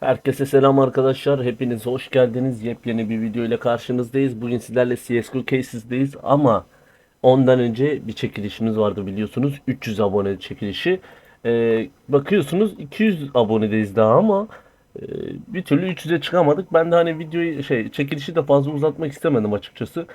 Herkese selam arkadaşlar. Hepiniz hoş geldiniz. Yepyeni bir video ile karşınızdayız. Bugün sizlerle CSGO Cases'deyiz ama ondan önce bir çekilişimiz vardı biliyorsunuz. 300 abone çekilişi. Ee, bakıyorsunuz 200 abonedeyiz daha ama e, bir türlü 300'e çıkamadık. Ben de hani videoyu şey çekilişi de fazla uzatmak istemedim açıkçası.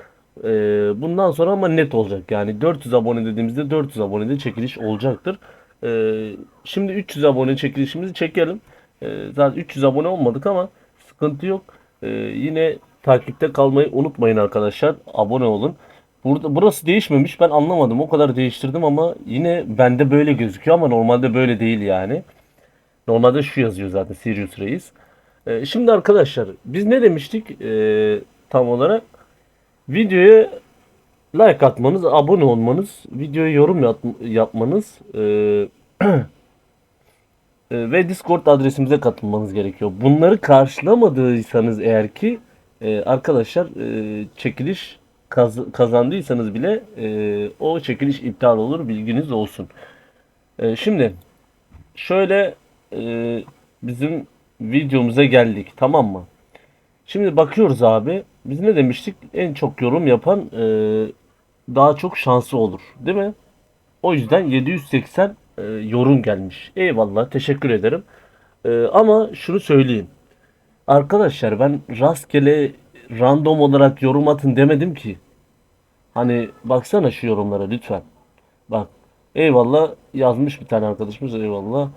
Ee, bundan sonra ama net olacak. Yani 400 abone dediğimizde 400 abonede çekiliş olacaktır. Ee, şimdi 300 abone çekilişimizi çekelim. Ee, zaten 300 abone olmadık ama sıkıntı yok. Ee, yine takipte kalmayı unutmayın arkadaşlar. Abone olun. Burada burası değişmemiş. Ben anlamadım. O kadar değiştirdim ama yine bende böyle gözüküyor ama normalde böyle değil yani. Normalde şu yazıyor zaten Sirius Reis. Ee, şimdi arkadaşlar biz ne demiştik tam olarak? Videoya like atmanız, abone olmanız, videoya yorum yap- yapmanız, ee, ve Discord adresimize katılmanız gerekiyor. Bunları karşılamadıysanız eğer ki e, arkadaşlar e, çekiliş kaz- kazandıysanız bile e, o çekiliş iptal olur bilginiz olsun. E, şimdi şöyle e, bizim videomuza geldik tamam mı? Şimdi bakıyoruz abi. Biz ne demiştik? En çok yorum yapan e, daha çok şansı olur, değil mi? O yüzden 780 e, yorum gelmiş. Eyvallah, teşekkür ederim. E, ama şunu söyleyeyim. Arkadaşlar ben rastgele random olarak yorum atın demedim ki. Hani baksana şu yorumlara lütfen. Bak. Eyvallah yazmış bir tane arkadaşımız eyvallah.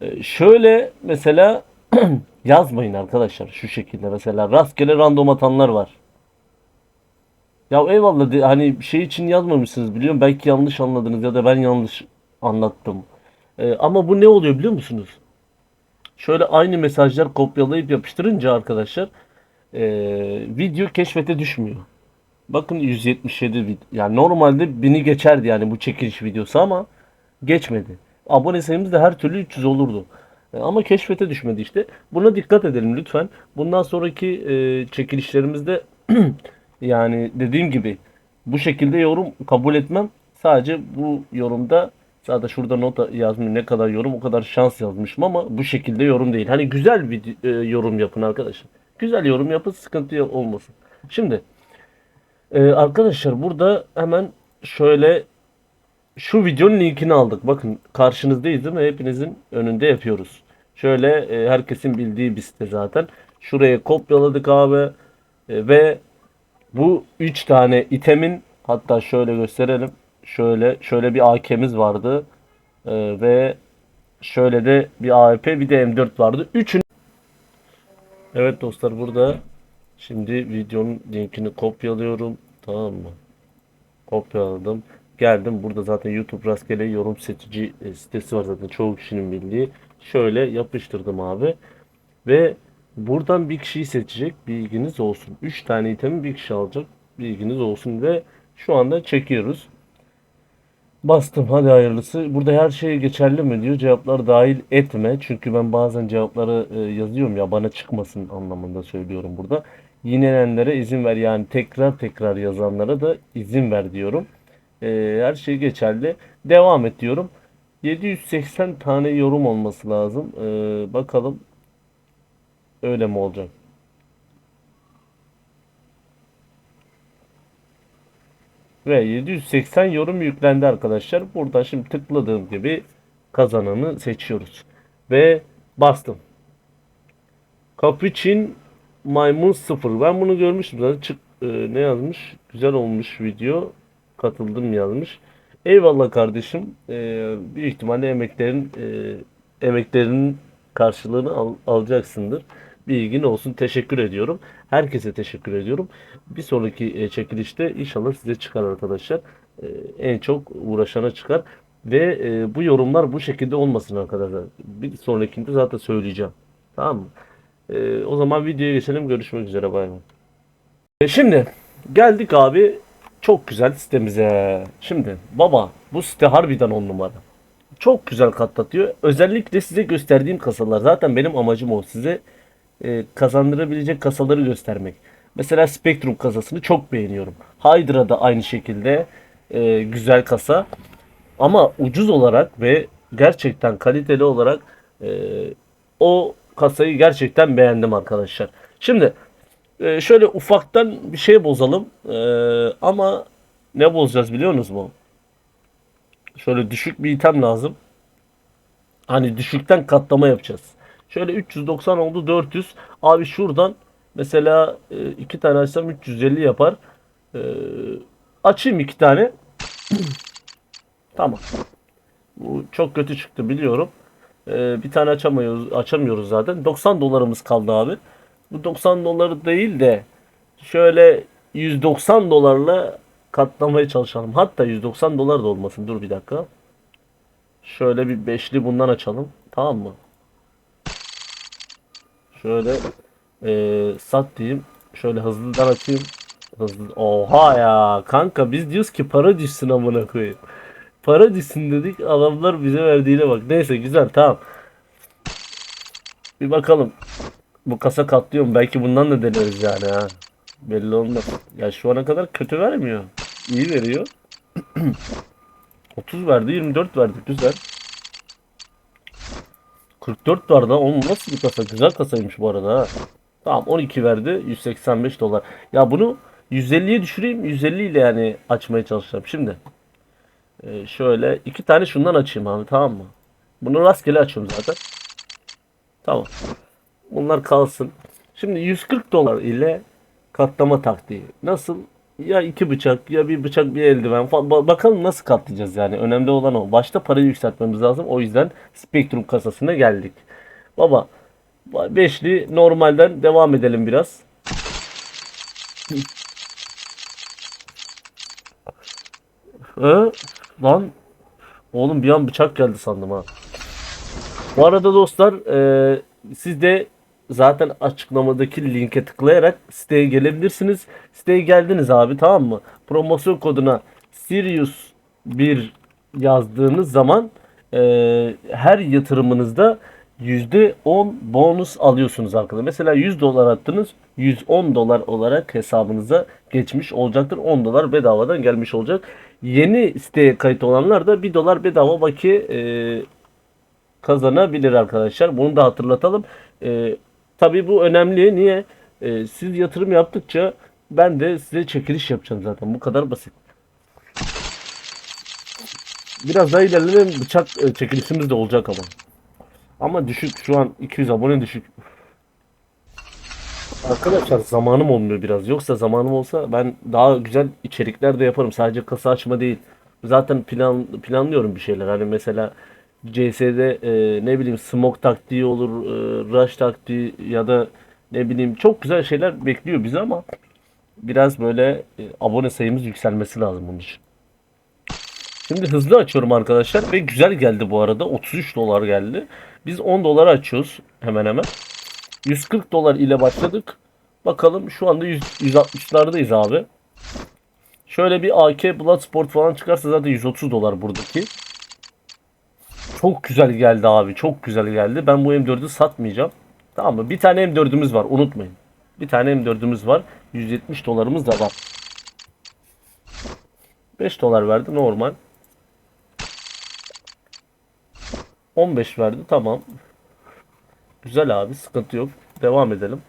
E, şöyle mesela yazmayın arkadaşlar şu şekilde mesela rastgele random atanlar var. Ya eyvallah de, hani şey için yazmamışsınız biliyorum. Belki yanlış anladınız ya da ben yanlış anlattım. Ee, ama bu ne oluyor biliyor musunuz? Şöyle aynı mesajlar kopyalayıp yapıştırınca arkadaşlar ee, video keşfete düşmüyor. Bakın 177 vid- yani normalde 1000'i geçerdi yani bu çekiliş videosu ama geçmedi. Abone sayımız da her türlü 300 olurdu. E, Ama keşfete düşmedi işte. Buna dikkat edelim lütfen. Bundan sonraki e, çekilişlerimizde yani dediğim gibi bu şekilde yorum kabul etmem. Sadece bu yorumda zaten şurada not yazmış ne kadar yorum o kadar şans yazmışım ama bu şekilde yorum değil. Hani güzel bir e, yorum yapın arkadaşlar. Güzel yorum yapın sıkıntı olmasın. Şimdi e, arkadaşlar burada hemen şöyle şu videonun linkini aldık. Bakın karşınızdayız değil mi? Hepinizin önünde yapıyoruz. Şöyle e, herkesin bildiği bir site zaten. Şuraya kopyaladık abi. E, ve bu 3 tane itemin hatta şöyle gösterelim. Şöyle şöyle bir AK'miz vardı. E, ve şöyle de bir AWP bir de M4 vardı. Üçünü Evet dostlar burada şimdi videonun linkini kopyalıyorum. Tamam mı? Kopyaladım. Geldim. Burada zaten YouTube rastgele yorum seçici e, sitesi var zaten çoğu kişinin bildiği. Şöyle yapıştırdım abi. Ve buradan bir kişiyi seçecek. Bilginiz olsun. 3 tane itemi bir kişi alacak. Bilginiz olsun ve şu anda çekiyoruz. Bastım hadi hayırlısı. Burada her şey geçerli mi diyor. Cevaplar dahil etme. Çünkü ben bazen cevapları e, yazıyorum ya bana çıkmasın anlamında söylüyorum burada. Yinelenlere izin ver yani tekrar tekrar yazanlara da izin ver diyorum. E, her şey geçerli. Devam et diyorum. 780 tane yorum olması lazım. E, bakalım öyle mi olacak? Ve 780 yorum yüklendi arkadaşlar. Burada şimdi tıkladığım gibi kazananı seçiyoruz. Ve bastım. Capuchin Maymun 0. Ben bunu görmüştüm zaten. Çık, e, ne yazmış? Güzel olmuş video. Katıldım yazmış. Eyvallah kardeşim. E, büyük ihtimalle emeklerin e, emeklerinin karşılığını al- alacaksındır. Bilgin olsun. Teşekkür ediyorum. Herkese teşekkür ediyorum. Bir sonraki e, çekilişte inşallah size çıkar arkadaşlar. E, en çok uğraşana çıkar. Ve e, bu yorumlar bu şekilde olmasın arkadaşlar. Bir sonrakinde zaten söyleyeceğim. Tamam mı? O zaman videoya geçelim. Görüşmek üzere. Bay bay. Şimdi geldik abi çok güzel sitemize. Şimdi baba bu site harbiden on numara. Çok güzel katlatıyor. Özellikle size gösterdiğim kasalar. Zaten benim amacım o. Size e, kazandırabilecek kasaları göstermek. Mesela Spectrum kasasını çok beğeniyorum. Hydra da aynı şekilde e, güzel kasa. Ama ucuz olarak ve gerçekten kaliteli olarak e, o kasayı gerçekten beğendim arkadaşlar. Şimdi e, şöyle ufaktan bir şey bozalım. E, ama ne bozacağız biliyor musunuz mu? Şöyle düşük bir item lazım. Hani düşükten katlama yapacağız. Şöyle 390 oldu 400. Abi şuradan mesela e, iki tane açsam 350 yapar. E, açayım iki tane. tamam. Bu çok kötü çıktı biliyorum. E, bir tane açamıyoruz, açamıyoruz zaten. 90 dolarımız kaldı abi. Bu 90 doları değil de şöyle 190 dolarla katlamaya çalışalım. Hatta 190 dolar da olmasın. Dur bir dakika. Şöyle bir beşli bundan açalım. Tamam mı? Şöyle eee sat diyeyim. Şöyle hızlıdan açayım. Hızlı. Oha ya kanka biz diyoruz ki para düşsün amına koyayım. Para düşsün dedik adamlar bize verdiğine bak. Neyse güzel tamam. Bir bakalım. Bu kasa katlıyor mu? Belki bundan da deneriz yani ha. Belli olmaz. Ya şu ana kadar kötü vermiyor. İyi veriyor. 30 verdi, 24 verdi. Güzel. 44 var da oğlum nasıl bir kasa? Güzel kasaymış bu arada ha. Tamam 12 verdi 185 dolar. Ya bunu 150'ye düşüreyim 150 ile yani açmaya çalışacağım. Şimdi e, şöyle iki tane şundan açayım abi tamam mı? Bunu rastgele açıyorum zaten. Tamam. Bunlar kalsın. Şimdi 140 dolar ile katlama taktiği. Nasıl? Ya iki bıçak ya bir bıçak bir eldiven falan. Ba- bakalım nasıl katlayacağız yani. Önemli olan o. Başta parayı yükseltmemiz lazım. O yüzden Spectrum kasasına geldik. Baba beşli normalden devam edelim biraz. Ee, lan oğlum bir an bıçak geldi sandım ha. Bu arada dostlar e, siz de zaten açıklamadaki linke tıklayarak siteye gelebilirsiniz. Siteye geldiniz abi tamam mı? Promosyon koduna Sirius 1 yazdığınız zaman e, her yatırımınızda %10 bonus alıyorsunuz arkadaşlar. Mesela 100 dolar attınız 110 dolar olarak hesabınıza geçmiş olacaktır. 10 dolar bedavadan gelmiş olacak. Yeni siteye kayıt olanlar da 1 dolar bedava bakiye e, kazanabilir arkadaşlar. Bunu da hatırlatalım. Ee, tabii bu önemli. Niye? Ee, siz yatırım yaptıkça ben de size çekiliş yapacağım zaten. Bu kadar basit. Biraz daha ilerleyelim. Bıçak e, çekilişimiz de olacak ama. Ama düşük şu an 200 abone düşük. Arkadaşlar zamanım olmuyor biraz. Yoksa zamanım olsa ben daha güzel içerikler de yaparım. Sadece kasa açma değil. Zaten plan planlıyorum bir şeyler. Hani mesela CS'de e, ne bileyim smoke taktiği olur, e, rush taktiği ya da ne bileyim çok güzel şeyler bekliyor bizi ama biraz böyle e, abone sayımız yükselmesi lazım bunun için. Şimdi hızlı açıyorum arkadaşlar ve güzel geldi bu arada. 33 dolar geldi. Biz 10 dolar açıyoruz hemen hemen. 140 dolar ile başladık. Bakalım şu anda 100, 160'lardayız abi. Şöyle bir AK Bloodsport falan çıkarsa zaten 130 dolar buradaki. Çok güzel geldi abi. Çok güzel geldi. Ben bu M4'ü satmayacağım. Tamam mı? Bir tane M4'ümüz var. Unutmayın. Bir tane M4'ümüz var. 170 dolarımız da var. 5 dolar verdi. Normal. 15 verdi. Tamam. Güzel abi. Sıkıntı yok. Devam edelim.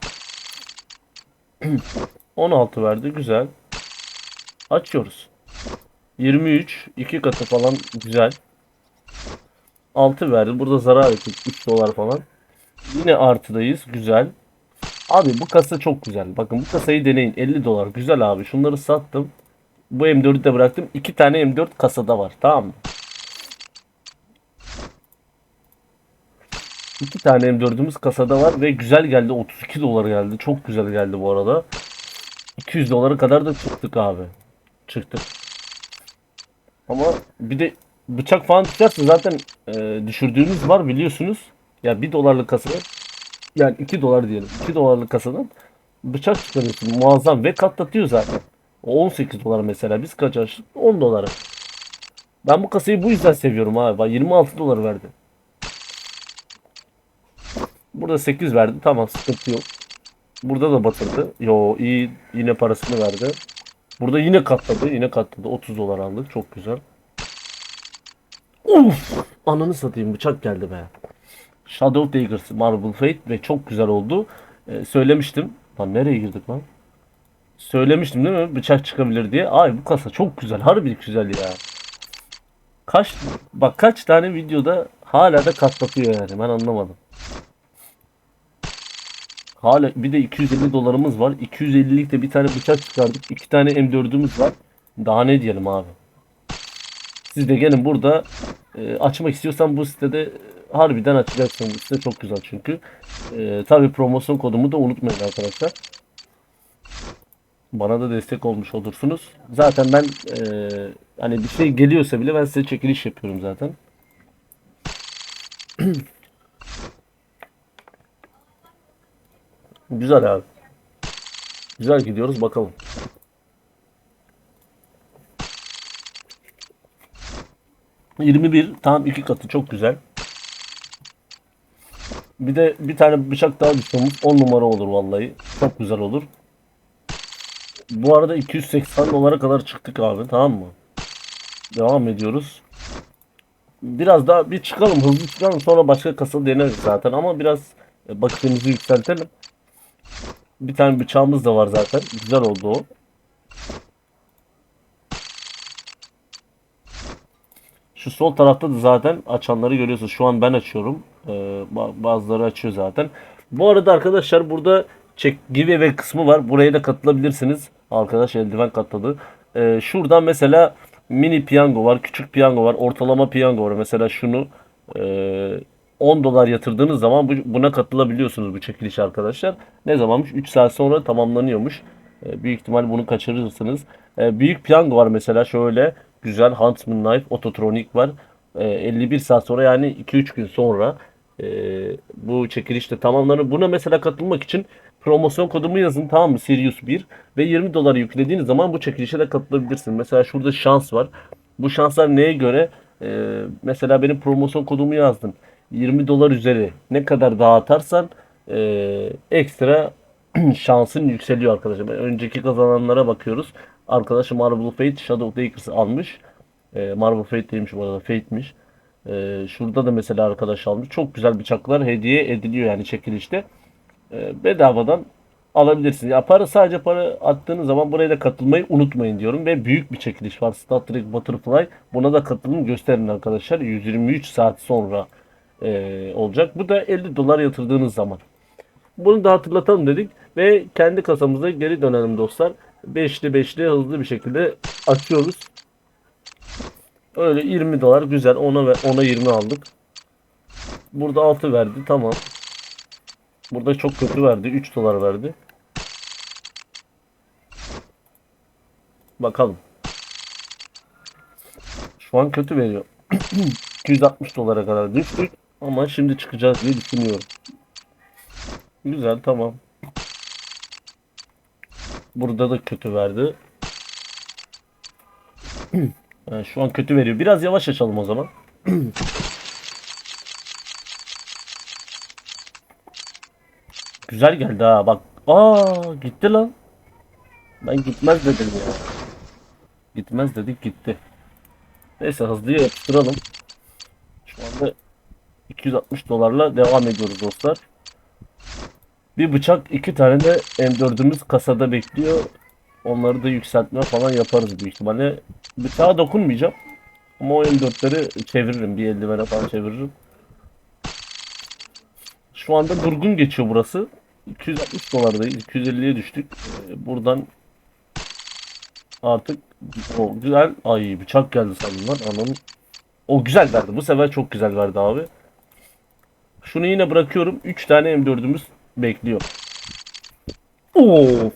16 verdi. Güzel. Açıyoruz. 23. 2 katı falan. Güzel. 6 verdi. Burada zarar ettik 3 dolar falan. Yine artıdayız. Güzel. Abi bu kasa çok güzel. Bakın bu kasayı deneyin. 50 dolar. Güzel abi. Şunları sattım. Bu M4'ü de bıraktım. 2 tane M4 kasada var. Tamam mı? 2 tane M4'ümüz kasada var ve güzel geldi. 32 dolar geldi. Çok güzel geldi bu arada. 200 dolara kadar da çıktık abi. Çıktık. Ama bir de bıçak falan çıkarsa zaten e, düşürdüğümüz var biliyorsunuz. Ya 1 dolarlık kasada yani 2 dolar diyelim. 2 dolarlık kasadan bıçak çıkarıyorsun. Muazzam ve katlatıyor zaten. O 18 dolar mesela. Biz kaç açtık? 10 dolara. Ben bu kasayı bu yüzden seviyorum abi. Bak 26 dolar verdi. Burada 8 verdi. Tamam sıkıntı yok. Burada da batırdı. Yo iyi yine parasını verdi. Burada yine katladı. Yine katladı. 30 dolar aldık. Çok güzel. Uf! Ananı satayım bıçak geldi be. Shadow Daggers Marble Fate ve çok güzel oldu. Ee, söylemiştim. Lan nereye girdik lan? Söylemiştim değil mi? Bıçak çıkabilir diye. Ay bu kasa çok güzel. Harbi güzel ya. Kaç bak kaç tane videoda hala da katlatıyor yani. Ben anlamadım. Hala bir de 250 dolarımız var. 250'lik de bir tane bıçak çıkardık. iki tane M4'ümüz var. Daha ne diyelim abi. Siz de gelin burada e, açmak istiyorsan bu sitede e, harbiden açacaksın. Bu site çok güzel çünkü. E, tabii promosyon kodumu da unutmayın arkadaşlar. Bana da destek olmuş olursunuz. Zaten ben e, hani bir şey geliyorsa bile ben size çekiliş yapıyorum zaten. Güzel abi. Güzel gidiyoruz bakalım. ...21 tam iki katı çok güzel. Bir de bir tane bıçak daha düşmemiz 10 numara olur vallahi. Çok güzel olur. Bu arada 280 dolara kadar çıktık abi tamam mı? Devam ediyoruz. Biraz daha bir çıkalım hızlı çıkalım sonra başka kasa deneriz zaten ama biraz e, bakımımızı yükseltelim. Bir tane bıçağımız da var zaten. Güzel oldu o. Şu sol tarafta da zaten açanları görüyorsunuz. Şu an ben açıyorum. Ee, ba- bazıları açıyor zaten. Bu arada arkadaşlar burada check giveaway kısmı var. Buraya da katılabilirsiniz. Arkadaş eldiven katladı. Ee, şuradan mesela mini piyango var, küçük piyango var, ortalama piyango var. Mesela şunu e, 10 dolar yatırdığınız zaman bu, buna katılabiliyorsunuz bu çekiliş arkadaşlar. Ne zamanmış? 3 saat sonra tamamlanıyormuş. E, büyük ihtimal bunu kaçırırsınız. E, büyük piyango var mesela şöyle güzel Huntsman Knife Ototronic var. E, 51 saat sonra yani 2-3 gün sonra e, bu çekilişte tamamlanır. Buna mesela katılmak için promosyon kodumu yazın tamam mı? Sirius 1 ve 20 dolar yüklediğiniz zaman bu çekilişe de katılabilirsin. Mesela şurada şans var. Bu şanslar neye göre? E, mesela benim promosyon kodumu yazdın. 20 dolar üzeri ne kadar dağıtarsan e, ekstra şansın yükseliyor arkadaşlar. Önceki kazananlara bakıyoruz. Arkadaşım Marble Fate Shadow Dakers'ı almış. E, Marble Fate değilmiş bu arada Fate'miş. E, şurada da mesela arkadaş almış. Çok güzel bıçaklar hediye ediliyor yani çekilişte. E, bedavadan alabilirsiniz. Ya para sadece para attığınız zaman buraya da katılmayı unutmayın diyorum. Ve büyük bir çekiliş var. Star Trek Butterfly. Buna da katılın gösterin arkadaşlar. 123 saat sonra e, olacak. Bu da 50 dolar yatırdığınız zaman. Bunu da hatırlatalım dedik ve kendi kasamıza geri dönelim dostlar. Beşli beşli hızlı bir şekilde açıyoruz. Öyle 20 dolar güzel ona ve ona 20 aldık. Burada 6 verdi tamam. Burada çok kötü verdi 3 dolar verdi. Bakalım. Şu an kötü veriyor. 260 dolara kadar düştük ama şimdi çıkacağız diye düşünüyorum. Güzel tamam. Burada da kötü verdi. Yani şu an kötü veriyor. Biraz yavaş açalım o zaman. Güzel geldi ha bak. Aa gitti lan. Ben gitmez dedim ya. Gitmez dedik gitti. Neyse hızlıya yapıştıralım. Şu anda 260 dolarla devam ediyoruz dostlar. Bir bıçak iki tane de M4'ümüz kasada bekliyor. Onları da yükseltme falan yaparız büyük ihtimalle. Bıçağa dokunmayacağım. Ama o M4'leri çeviririm. Bir eldivene falan çeviririm. Şu anda durgun geçiyor burası. 260 dolardayız. 250'ye düştük. Ee, Buradan artık o güzel. Ay bıçak geldi sandım lan. Ananın. O güzel verdi. Bu sefer çok güzel verdi abi. Şunu yine bırakıyorum. 3 tane M4'ümüz bekliyor. Of.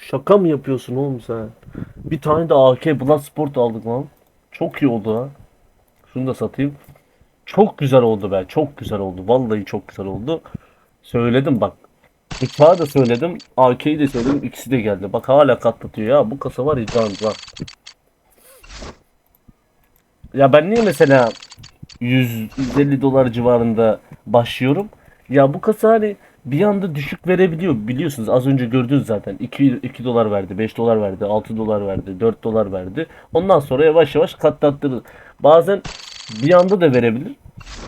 Şaka mı yapıyorsun oğlum sen? Bir tane de AK Bloodsport aldık lan. Çok iyi oldu ha. Şunu da satayım. Çok güzel oldu be. Çok güzel oldu. Vallahi çok güzel oldu. Söyledim bak. Bıçağı da söyledim. AK'yi de söyledim. İkisi de geldi. Bak hala katlatıyor ya. Bu kasa var ya can. Ya ben niye mesela 100-150 dolar civarında başlıyorum? Ya bu kasa hani bir anda düşük verebiliyor. Biliyorsunuz az önce gördünüz zaten. 2, 2 dolar verdi, 5 dolar verdi, 6 dolar verdi, 4 dolar verdi. Ondan sonra yavaş yavaş katlattırır. Bazen bir anda da verebilir.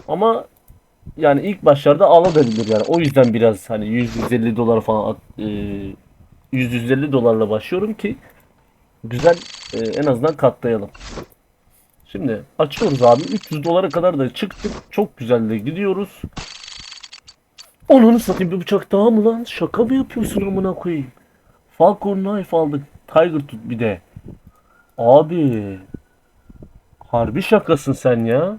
Ama yani ilk başlarda alabilir yani. O yüzden biraz hani 100-150 dolar falan e, 100-150 dolarla başlıyorum ki güzel e, en azından katlayalım. Şimdi açıyoruz abi. 300 dolara kadar da çıktık. Çok güzel de gidiyoruz. Onunu satayım bir bıçak daha mı lan? Şaka mı yapıyorsun amına koyayım? Falcon knife aldık. Tiger tut bir de. Abi. Harbi şakasın sen ya.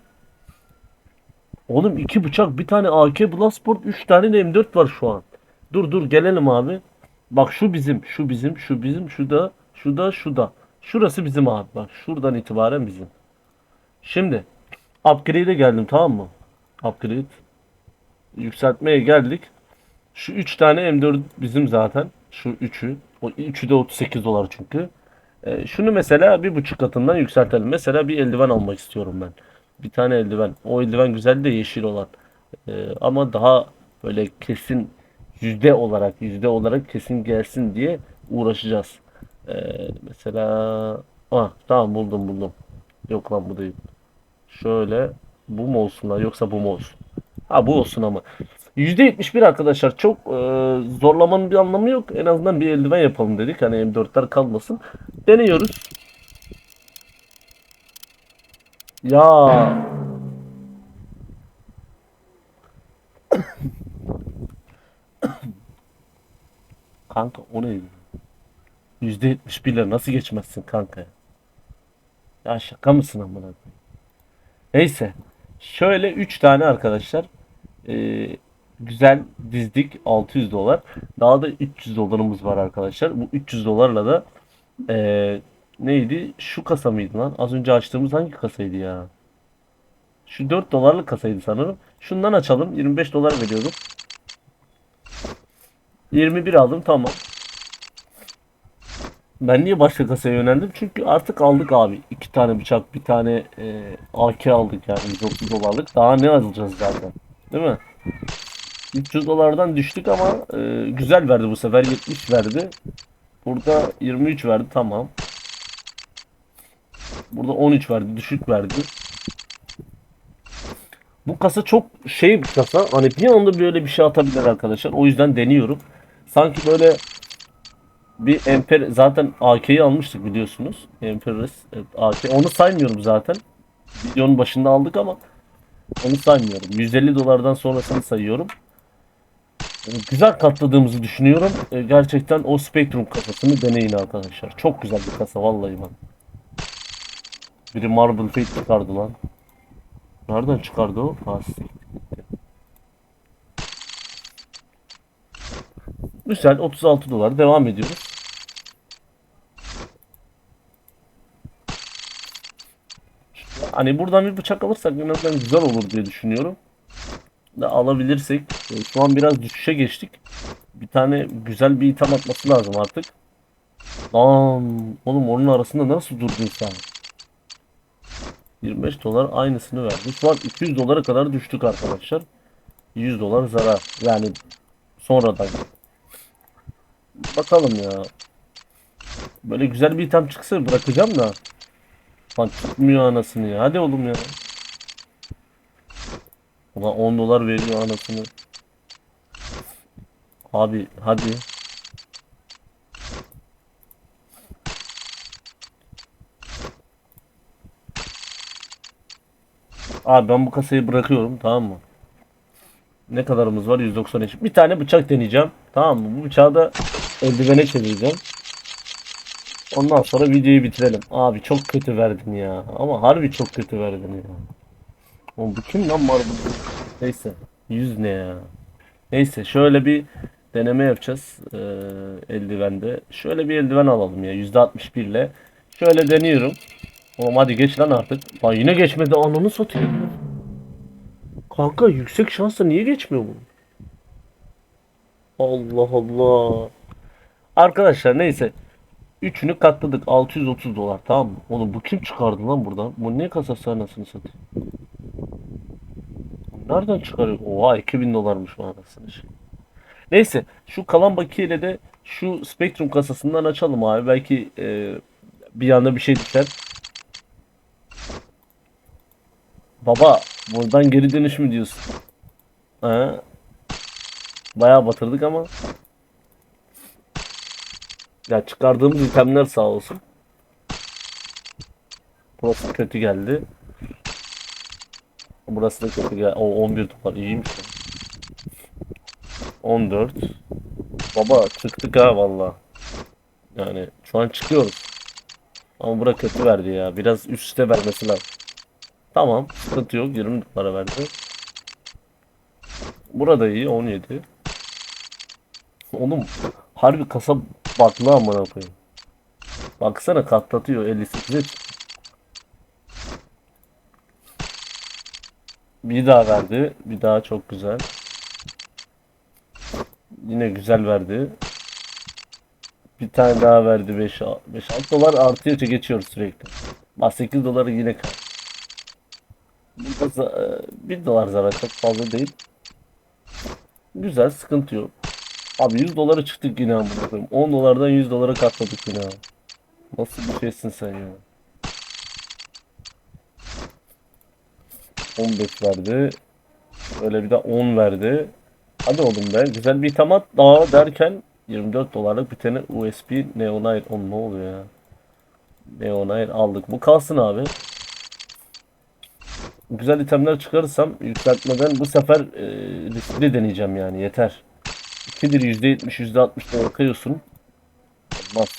Oğlum iki bıçak, bir tane AK Bloodsport, üç tane de M4 var şu an. Dur dur gelelim abi. Bak şu bizim, şu bizim, şu bizim, şu da, şu da, şu da. Şurası bizim abi. Bak şuradan itibaren bizim. Şimdi upgrade'e geldim tamam mı? Upgrade. Yükseltmeye geldik. Şu 3 tane M4 bizim zaten. Şu üçü. O üçü de 38 dolar çünkü. Ee, şunu mesela bir buçuk katından yükseltelim. Mesela bir eldiven almak istiyorum ben. Bir tane eldiven. O eldiven güzel de yeşil olan. Ee, ama daha böyle kesin yüzde olarak yüzde olarak kesin gelsin diye uğraşacağız. Ee, mesela ah tamam buldum buldum. Yok lan bu değil. Şöyle bu mu olsun lan yoksa bu mu olsun? Ha bu olsun ama. %71 arkadaşlar çok e, zorlamanın bir anlamı yok. En azından bir eldiven yapalım dedik. Hani M4'ler kalmasın. Deniyoruz. Ya kanka o neydi? %71 ile nasıl geçmezsin kanka? Ya şaka mısın amına koyayım? Neyse. Şöyle 3 tane arkadaşlar e, güzel dizdik 600 dolar. Daha da 300 dolarımız var arkadaşlar. Bu 300 dolarla da e, neydi? Şu kasa mıydı lan? Az önce açtığımız hangi kasaydı ya? Şu 4 dolarlık kasaydı sanırım. Şundan açalım. 25 dolar veriyordum. 21 aldım tamam. Ben niye başka kasaya yöneldim? Çünkü artık aldık abi. iki tane bıçak, bir tane e, AK aldık yani 130 dolarlık. Daha ne alacağız zaten? Değil mi? 300 dolardan düştük ama e, güzel verdi bu sefer. 70 verdi. Burada 23 verdi tamam. Burada 13 verdi. Düşük verdi. Bu kasa çok şey bir kasa. Hani bir anda böyle bir şey atabilir arkadaşlar. O yüzden deniyorum. Sanki böyle bir Emper zaten AK'yi almıştık biliyorsunuz. Emperes evet, AK. Onu saymıyorum zaten. Videonun başında aldık ama onu saymıyorum. 150 dolardan sonrasını sayıyorum. Yani güzel katladığımızı düşünüyorum. E, gerçekten o Spectrum kasasını deneyin arkadaşlar. Çok güzel bir kasa vallahi bak. Biri Marble Fate çıkardı lan. Nereden çıkardı o? Ha. Güzel 36 dolar devam ediyoruz. Hani buradan bir bıçak alırsak en azından güzel olur diye düşünüyorum. Da alabilirsek e, şu an biraz düşüşe geçtik. Bir tane güzel bir item atması lazım artık. Lan oğlum onun arasında nasıl durdun sen? 25 dolar aynısını verdi. Şu an 200 dolara kadar düştük arkadaşlar. 100 dolar zarar. Yani sonradan. Bakalım ya. Böyle güzel bir item çıksa bırakacağım da. Lan çıkmıyor anasını ya. Hadi oğlum ya. Ulan 10 dolar veriyor anasını. Abi hadi. Abi ben bu kasayı bırakıyorum tamam mı? Ne kadarımız var? 193. Bir tane bıçak deneyeceğim. Tamam mı? Bu bıçağı da eldivene çevireceğim. Ondan sonra videoyu bitirelim. Abi çok kötü verdin ya. Ama harbi çok kötü verdin ya. Oğlum bu kim lan var bu? Neyse. 100 ne ya? Neyse şöyle bir deneme yapacağız. Ee, eldivende. Şöyle bir eldiven alalım ya. %61 ile. Şöyle deniyorum. Oğlum hadi geç lan artık. Lan yine geçmedi. Ananı satayım. Kanka yüksek şansla niye geçmiyor bu? Allah Allah. Arkadaşlar neyse. Üçünü katladık. 630 dolar tamam mı? Oğlum bu kim çıkardı lan buradan? Bu ne kasası anasını satayım? Nereden çıkarıyor? Oha 2000 dolarmış bu anasını şey. Neyse şu kalan bakiyeyle de şu Spectrum kasasından açalım abi. Belki e, bir anda bir şey düşer. Baba buradan geri dönüş mü diyorsun? He. Bayağı batırdık ama. Ya çıkardığımız itemler sağ olsun. Burası kötü geldi. Burası da kötü geldi. O 11 dolar iyiymiş. ya. 14. Baba çıktık ha valla. Yani şu an çıkıyoruz. Ama bura kötü verdi ya. Biraz üst üste vermesi lazım. Tamam. Sıkıntı yok. 20 dolara verdi. Burada iyi. 17. Oğlum harbi kasa baklı amına koyayım. Baksana katlatıyor 58'e çıktı. Bir daha verdi. Bir daha çok güzel. Yine güzel verdi. Bir tane daha verdi 5 5 6 dolar artıyor geçiyoruz sürekli. Bak 8 doları yine e, 1 dolar zarar çok fazla değil. Güzel sıkıntı yok. Abi 100 dolara çıktık yine amına koyayım. 10 dolardan 100 dolara katladık yine. Nasıl bir şeysin sen ya? 15 verdi. Öyle bir de 10 verdi. Hadi oğlum be. Güzel bir itamat daha derken 24 dolarlık bir tane USB Neonair. Oğlum ne oluyor ya? Neonair aldık. Bu kalsın abi. Güzel itemler çıkarırsam yükseltmeden bu sefer e, riskli deneyeceğim yani yeter. 2'dir %70 %60 da bakıyorsun. Olmaz.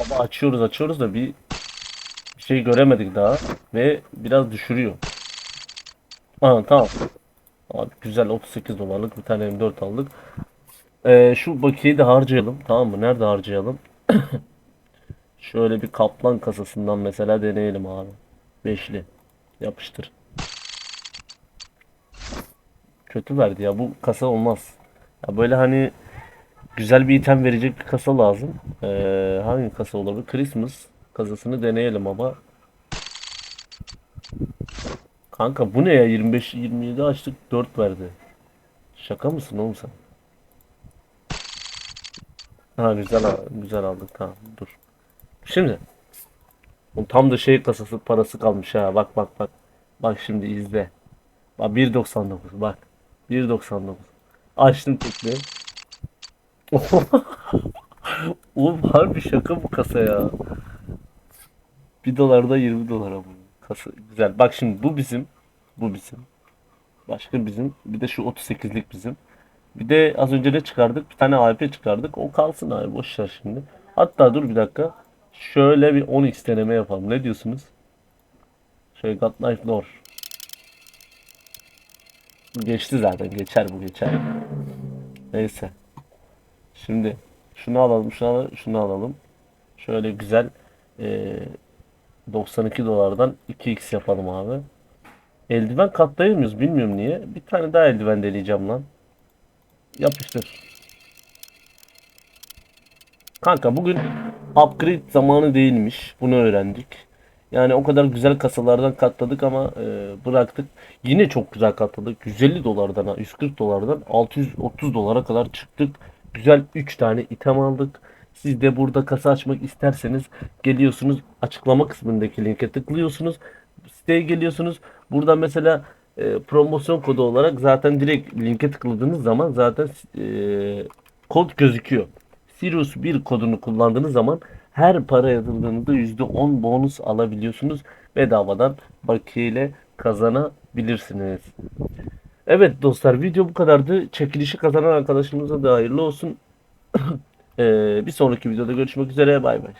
Ama açıyoruz açıyoruz da bir bir şey göremedik daha ve biraz düşürüyor. Aa tamam. Abi güzel 38 dolarlık bir tane M4 aldık. Ee, şu bakiyeyi de harcayalım tamam mı? Nerede harcayalım? Şöyle bir kaplan kasasından mesela deneyelim abi. Beşli. Yapıştır. Kötü verdi ya bu kasa olmaz. Ya böyle hani güzel bir item verecek bir kasa lazım. Ee, hangi kasa olabilir? Christmas kasasını deneyelim ama. Kanka bu ne ya? 25 27 açtık 4 verdi. Şaka mısın oğlum sen? Ha güzel güzel aldık tamam dur. Şimdi tam da şey kasası parası kalmış ha. Bak bak bak. Bak şimdi izle. Bak 1.99 bak. 1.99. Açtım tekli. Oğlum harbi şaka bu kasa ya. 1 dolarda 20 dolara bu. Kasa güzel. Bak şimdi bu bizim. Bu bizim. Başka bizim. Bir de şu 38'lik bizim. Bir de az önce de çıkardık. Bir tane AWP çıkardık. O kalsın abi. Boş ver şimdi. Hatta dur bir dakika. Şöyle bir 10x deneme yapalım. Ne diyorsunuz? Şöyle God Knife Lore. Geçti zaten. Geçer bu geçer. Neyse. Şimdi şunu alalım, şunu alalım, şunu alalım. Şöyle güzel eee 92 dolardan 2x yapalım abi. Eldiven katlayamıyoruz. Bilmiyorum niye. Bir tane daha eldiven deneyeceğim lan. Yapıştır. Kanka bugün upgrade zamanı değilmiş. Bunu öğrendik. Yani o kadar güzel kasalardan katladık ama e, bıraktık. Yine çok güzel katladık. 150 dolardan, ha, 140 dolardan 630 dolara kadar çıktık. Güzel 3 tane item aldık. Siz de burada kasa açmak isterseniz geliyorsunuz açıklama kısmındaki linke tıklıyorsunuz. Siteye geliyorsunuz. Burada mesela e, promosyon kodu olarak zaten direkt linke tıkladığınız zaman zaten e, kod gözüküyor. Sirius 1 kodunu kullandığınız zaman her para yatırdığınızda %10 bonus alabiliyorsunuz. Bedavadan bakiyeyle kazanabilirsiniz. Evet dostlar video bu kadardı. Çekilişi kazanan arkadaşımıza da hayırlı olsun. Ee, bir sonraki videoda görüşmek üzere. Bay bay.